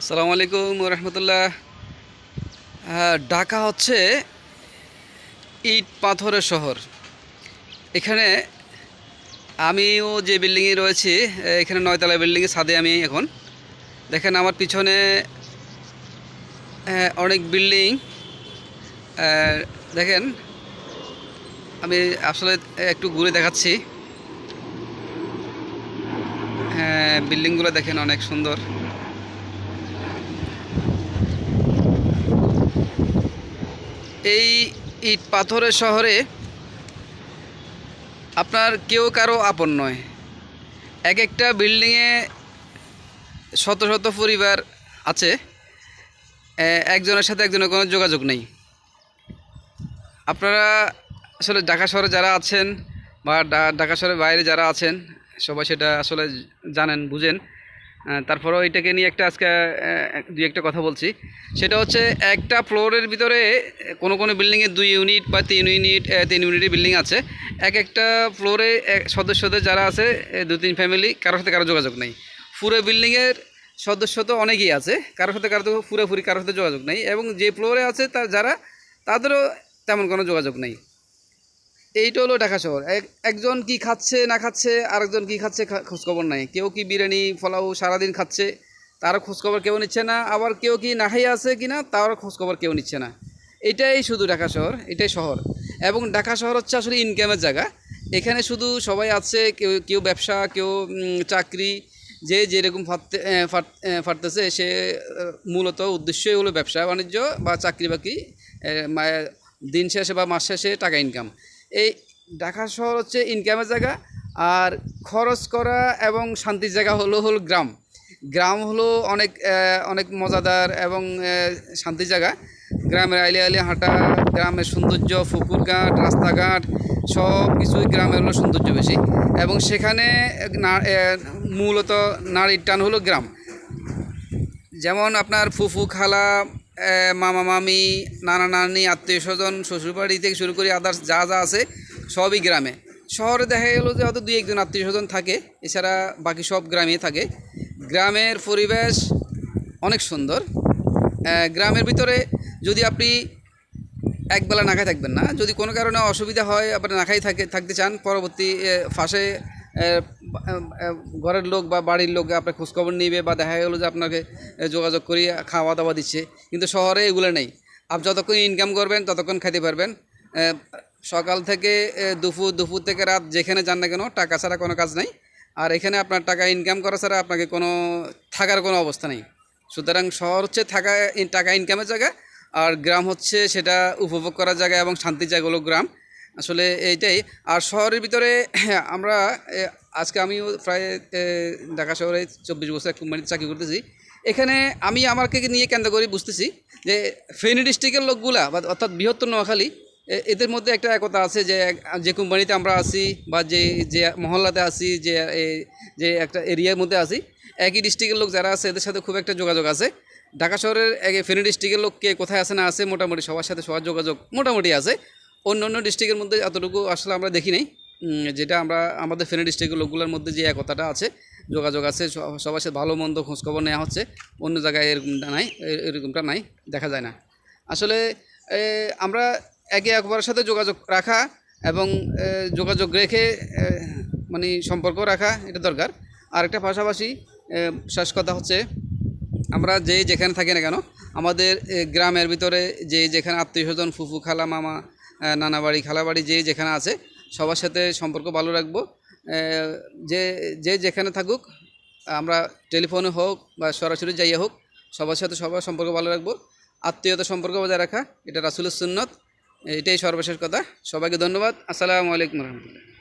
আসসালামু আলাইকুম রহমতুল্লাহ ঢাকা হচ্ছে ইট পাথরের শহর। এখানে আমিও যে বিল্ডিংয়ে রয়েছি এখানে নয়তলা বিল্ডিংয়ে ছাদে আমি এখন। দেখেন আমার পিছনে আহ, অনেক বিল্ডিং। দেখেন আমি আসলে একটু ঘুরে দেখাচ্ছি। হ্যাঁ বিল্ডিংগুলো দেখেন অনেক সুন্দর। এই ইট পাথরের শহরে আপনার কেউ কারও আপন নয়। এক একটা বিল্ডিংয়ে শত শত পরিবার আছে। একজনের সাথে একজনের কোনো যোগাযোগ নেই। আপনারা আসলে ঢাকা শহরে যারা আছেন বা ঢাকা শহরের বাইরে যারা আছেন, সবাই সেটা আসলে জানেন, বুঝেন। তারপরেও এটাকে নিয়ে একটা আজকে দুই একটা কথা বলছি। সেটা হচ্ছে, একটা ফ্লোরের ভিতরে কোনো কোনো বিল্ডিংয়ে দুই ইউনিট বা তিন ইউনিট তিন ইউনিটের বিল্ডিং আছে। এক একটা ফ্লোরে সদস্যদের যারা আছে দু তিন ফ্যামিলি, কারোর সাথে কারও যোগাযোগ নেই। পুরো বিল্ডিংয়ের সদস্য তো অনেকেই আছে, কারোর সাথে কারও পুরোপুরি কারোর সাথে যোগাযোগ নেই এবং যে ফ্লোরে আছে তার, যারা, তাদেরও তেমন কোনো যোগাযোগ নেই। এইটা হলো ঢাকা শহর। এক- একজন কি খাচ্ছে, না খাচ্ছে, আরেকজন কি খাচ্ছে খোঁজখবর নাই। কেউ কি বিরিয়ানি, পোলাও সারাদিন খাচ্ছে, তারও খোঁজখবর কেউ নিচ্ছে না। আবার কেউ কি না খাইয়ে আছে কি না তারও খোঁজখবর কেউ নিচ্ছে না। এটাই শুধু ঢাকা শহর, এটাই শহর। এবং ঢাকা শহর হচ্ছে আসলে ইনকামের জায়গা। এখানে শুধু সবাই আছে, কেউ কেউ ব্যবসা, কেউ চাকরি। যে যেরকম ফাটতে ফাট- ফাটতেছে, সে মূলত উদ্দেশ্যই হলো ব্যবসা, বাণিজ্য বা চাকরি বাকরি দিন শেষে বা মাস শেষে টাকা ইনকাম এই ঢাকা শহর হচ্ছে ইনকামের জায়গা, আর খরচ করা এবং শান্তির জায়গা হলো হলো গ্রাম। গ্রাম হলো অনেক অনেক মজাদার এবং শান্তির জায়গা। গ্রামের আইলে আইলে হাঁটা, গ্রামের সৌন্দর্য, পুকুরঘাট, রাস্তাঘাট, সব কিছুই গ্রামের হলো সৌন্দর্য বেশি। এবং সেখানে মূলত নারীর টান হলো গ্রাম। যেমন আপনার ফুফু খালা মামা, মামি, নানা, নানি, আত্মীয় স্বজন, শ্বশুরবাড়ি থেকে শুরু করে আদার্স যা যা আছে, সবই গ্রামে। শহরে দেখা গেলো যে হয়তো দুই একজন আত্মীয় স্বজন থাকে, এছাড়া বাকি সব গ্রামেই থাকে। গ্রামের পরিবেশ অনেক সুন্দর। গ্রামের ভিতরে যদি আপনি একবেলা না খাই থাকবেন না। যদি কোনো কারণে অসুবিধা হয় আপনি নাখাই থাকে, থাকতে চান, পরবর্তী ফাঁসে ঘরের লোক বা বাড়ির লোক আপনার খোঁজখবর নিবে বা দেখা গেলো যে আপনাকে যোগাযোগ করি খাওয়া দাওয়া দিচ্ছে। কিন্তু শহরে এগুলো নেই। আপনি যতক্ষণ ইনকাম করবেন, ততক্ষণ খেতে পারবেন। সকাল থেকে দুপুর দুপুর থেকে রাত যেখানে যান না কেন, টাকা ছাড়া কোনো কাজ নাই। আর এখানে আপনার টাকা ইনকাম করা ছাড়া আপনাকে কোনো, থাকার কোনো অবস্থা নেই। সুতরাং শহর হচ্ছে থাকা, টাকা ইনকামের জায়গা। আর গ্রাম হচ্ছে সেটা উপভোগ করার জায়গা এবং শান্তির জায়গা হলো গ্রাম। আসলে এইটাই। আর শহরের ভিতরে আমরা আজকে আমিও প্রায় ঢাকা শহরে চব্বিশ বছর এক কোম্পানিতে চাকরি করতেছি। এখানে আমি আমাকে নিয়ে কেন্দ্র করে বুঝতেছি যে ফেনী ডিস্ট্রিক্টের লোকগুলা বা অর্থাৎ বৃহত্তর নোয়াখালী এদের মধ্যে একটা একতা আছে যে যে কোম্পানিতে আমরা আছি বা যে যে মহল্লাতে আছি, যে যে একটা এরিয়ার মধ্যে আছি, একই ডিস্ট্রিক্টের লোক যারা আছে, এদের সাথে খুব একটা যোগাযোগ আছে। ঢাকা শহরের ফেনী ডিস্ট্রিক্টের লোক কে কোথায় আছে না আছে মোটামুটি সবার সাথে সবার যোগাযোগ মোটামুটি আছে। অন্য অন্য ডিস্ট্রিক্টের মধ্যে এতটুকু আসলে আমরা দেখি নাই। যেটা আমরা, আমাদের ফেনী ডিস্ট্রিক্টের লোকগুলোর মধ্যে যে একতাটা আছে, যোগাযোগ আছে সবার সাথে ভালো মন্দ খোঁজখবর নেওয়া হচ্ছে, অন্য জায়গায় এরকমটা নাই এরকমটা নাই, দেখা যায় না। আসলে আমরা একে অপরের সাথে যোগাযোগ রাখা এবং যোগাযোগ রেখে মানে সম্পর্ক রাখা এটা দরকার। আরেকটা পাশাপাশি শেষ কথা হচ্ছে, আমরা যে যেখানে থাকি না কেন, আমাদের গ্রামের ভিতরে যে যেখানে আত্মীয় স্বজন ফুফু খালা মামা নানা বাড়ি, খালা বাড়ি, যে যেখানে আছে, সবার সাথে সম্পর্ক ভালো রাখব। যে যে যেখানে থাকুক, আমরা টেলিফোনে হোক বা সরাসরি যাইয়া হোক, সবার সাথে সবার সম্পর্ক ভালো রাখব। আত্মীয়তা সম্পর্ক বজায় রাখা, এটা রাসুলের সুন্নত, এটাই সর্বশেষ কথা। সবাইকে ধন্যবাদ। আসসালামু আলাইকুম রহমতুল্লাহ।